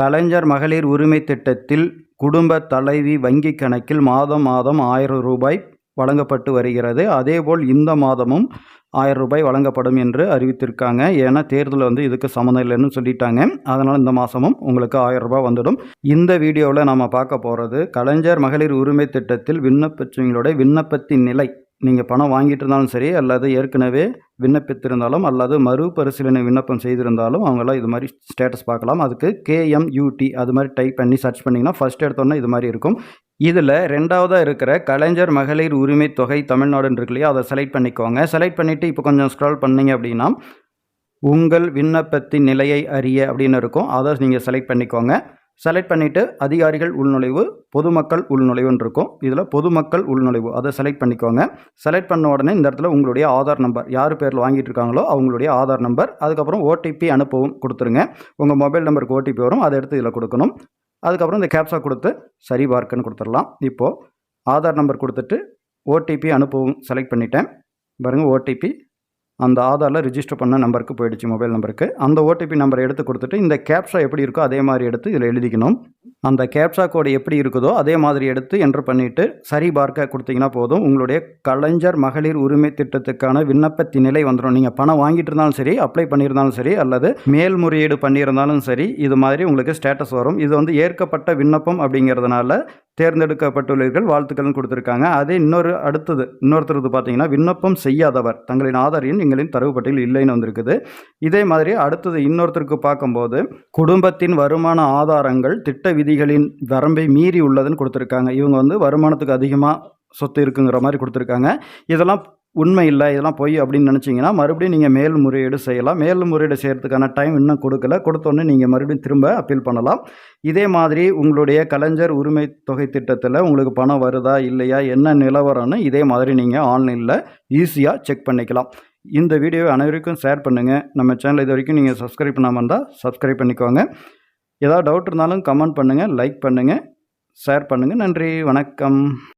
கலைஞர் மகளிர் உரிமை திட்டத்தில் குடும்ப தலைவி வங்கி கணக்கில் மாதம் மாதம் ஆயிரம் ரூபாய் வழங்கப்பட்டு வருகிறது. அதேபோல் இந்த மாதமும் ஆயிரம் ரூபாய் வழங்கப்படும் என்று அறிவித்திருக்காங்க. ஏன்னா தேர்தல் வந்து இதுக்கு சம்மந்தம் இல்லைன்னு சொல்லிட்டாங்க. அதனால் இந்த மாதமும் உங்களுக்கு ஆயிரம் ரூபாய் வந்துடும். இந்த வீடியோவில் நம்ம பார்க்க போகிறது கலைஞர் மகளிர் உரிமை திட்டத்தில் விண்ணப்பிச்சவங்களுடைய விண்ணப்பத்தின் நிலை நீங்கள் பணம் வாங்கிட்டு இருந்தாலும் சரி அல்லது ஏற்கனவே விண்ணப்பித்திருந்தாலும் அல்லது மறுபரிசீலனை விண்ணப்பம் செய்திருந்தாலும் அவங்களாம் இது மாதிரி ஸ்டேட்டஸ் பார்க்கலாம். அதுக்கு கேஎம்யூடி அது மாதிரி டைப் பண்ணி சர்ச் பண்ணிங்கன்னா ஃபஸ்ட் எடுத்தோன்னே இது மாதிரி இருக்கும். இதில் ரெண்டாவதாக இருக்கிற கலைஞர் மகளிர் உரிமை தொகை தமிழ்நாடுன்னு இருக்கு இல்லையா அதை செலக்ட் பண்ணிக்கோங்க. செலக்ட் பண்ணிவிட்டு இப்போ கொஞ்சம் ஸ்க்ரால் பண்ணீங்க அப்படின்னா உங்கள் விண்ணப்பத்தின் நிலையை அறிய அப்படின்னு இருக்கும். அதை நீங்கள் செலக்ட் பண்ணிக்கோங்க. செலக்ட் பண்ணிவிட்டு அதிகாரிகள் உள்நுழைவு பொதுமக்கள் உள்நுழைவுன்னு இருக்கும் இதில் பொதுமக்கள் உள்நுழைவு அதை செலக்ட் பண்ணிக்கோங்க. செலக்ட் பண்ண உடனே இந்த இடத்துல உங்களுடைய ஆதார் நம்பர் யார் பேரில் வாங்கிட்டு இருக்காங்களோ அவங்களுடைய ஆதார் நம்பர் அதுக்கப்புறம் ஓடிபி அனுப்பவும் கொடுத்துருங்க. உங்கள் மொபைல் நம்பருக்கு ஓடிபி வரும் அதை எடுத்து இதில் கொடுக்கணும். அதுக்கப்புறம் இந்த கேப்ஸா கொடுத்து சரி பார்க்குன்னு கொடுத்துடலாம். இப்போது ஆதார் நம்பர் கொடுத்துட்டு ஓடிபி அனுப்பவும் செலக்ட் பண்ணிட்டேன். பாருங்கள் ஓடிபி அந்த ஆதாரில் ரிஜிஸ்டர் பண்ண நம்பருக்கு போயிடுச்சு மொபைல் நம்பருக்கு. அந்த ஓடிபி நம்பரை எடுத்து கொடுத்துட்டு இந்த கேப்ஷா எப்படி இருக்கோ அதே மாதிரி எடுத்து இதில் எழுதிக்கணும். அந்த கேப்ஷா கோடு எப்படி இருக்குதோ அதே மாதிரி எடுத்து என்ட்ரு பண்ணிவிட்டு சரி பார்க்க கொடுத்தீங்கன்னா போதும். உங்களுடைய கலைஞர் மகளிர் உரிமை திட்டத்துக்கான விண்ணப்பத்தின் நிலை வந்துடும். நீங்கள் பணம் வாங்கிட்டு இருந்தாலும் சரி அப்ளை பண்ணியிருந்தாலும் சரி அல்லது மேல்முறையீடு பண்ணியிருந்தாலும் சரி இது மாதிரி உங்களுக்கு ஸ்டேட்டஸ் வரும். இது வந்து ஏற்கப்பட்ட விண்ணப்பம் அப்படிங்கிறதுனால தேர்ந்தெடுக்கப்பட்டுள்ளீர்கள் வாழ்த்துக்கள்னு கொடுத்துருக்காங்க. அதே இன்னொரு அடுத்தது இன்னொருத்தரது பார்த்தீங்கன்னா விண்ணப்பம் செய்யாதவர் தங்களின் ஆதார் எண் எங்களின் தரவு பட்டியல் இல்லைன்னு வந்திருக்குது. இதே மாதிரி அடுத்தது இன்னொருத்தருக்கு பார்க்கும்போது குடும்பத்தின் வருமான ஆதாரங்கள் திட்ட விதிகளின் வரம்பை மீறி உள்ளதுன்னு கொடுத்துருக்காங்க. இவங்க வந்து வருமானத்துக்கு அதிகமாக சொத்து இருக்குங்கிற மாதிரி கொடுத்துருக்காங்க. இதெல்லாம் உண்மை இல்லை இதெல்லாம் பொய் அப்படின்னு நினச்சிங்கன்னா மறுபடியும் நீங்கள் மேல்முறையீடு செய்யலாம். மேல்முறையீடு செய்கிறதுக்கான டைம் இன்னும் கொடுக்கல. கொடுத்தோன்னே நீங்கள் மறுபடியும் திரும்ப அப்பீல் பண்ணலாம். இதே மாதிரி உங்களுடைய கலைஞர் உரிமை தொகை திட்டத்தில் உங்களுக்கு பணம் வருதா இல்லையா என்ன நிலவரம்னு இதே மாதிரி நீங்கள் ஆன்லைனில் ஈஸியாக செக் பண்ணிக்கலாம். இந்த வீடியோவை அனைவருக்கும் ஷேர் பண்ணுங்கள் நம்ம சேனல் இது வரைக்கும் நீங்கள் சப்ஸ்கிரைப் பண்ணாமல் இருந்தால் சப்ஸ்கிரைப் பண்ணிக்கோங்க. ஏதாவது டவுட் இருந்தாலும் கமெண்ட் பண்ணுங்கள் லைக் பண்ணுங்கள் ஷேர் பண்ணுங்கள் நன்றி வணக்கம்.